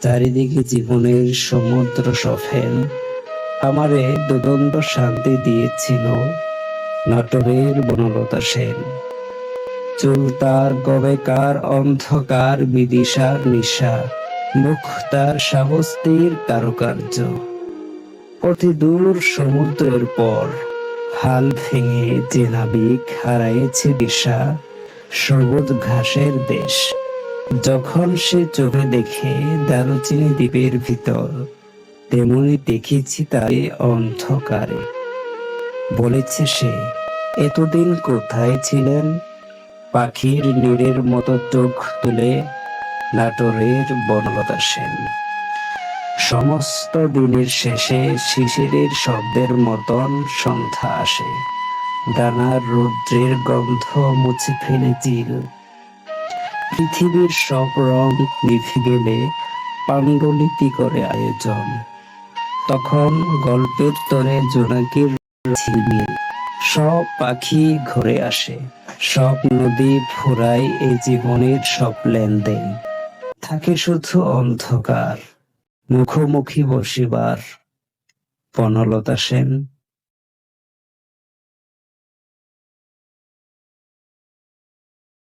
চারিদিকে জীবনের সমুদ্র সফেন। আমারে দুদণ্ড শান্তি দিয়েছিল নাটোরের বনলতা সেন। চুল তার গবেকার অন্ধকার বিদিশার নিশা, মুখ তার সাহস্তির কারুকার্য। অতি দূর সমুদ্রের পর হাল ভেঙে যে নাবিক হারাইছে দিশা, সবুজ ঘাসের দেশ। যখন সে চোখে দেখে দারুচিনি দ্বীপের ভিতর, তেমনি দেখেছি তাই অন্ধকারে। বলেছে সে, এতদিন কোথায় ছিলেন? পাখির নীড়ের মতো চোখ তুলে নাটোরের বনলতা সেন। সমস্ত দিনের শেষে শিশিরের শব্দের মতন সন্ধ্যা আসে। ডানার রৌদ্রের গন্ধ মুছে ফেলে চিল। পৃথিবীর সব রং নিভে গেলে পাণ্ডুলিপি করে আয়োজন। তখন গল্পের তরে জোনাকির ঝিলমিল। সব পাখি ঘুরে আসে। সব নদী ফুরায় এই জীবনের সব লেনদেন। থাকে শুধু অন্ধকার, মুখোমুখি বসিবার। বনলতা সেন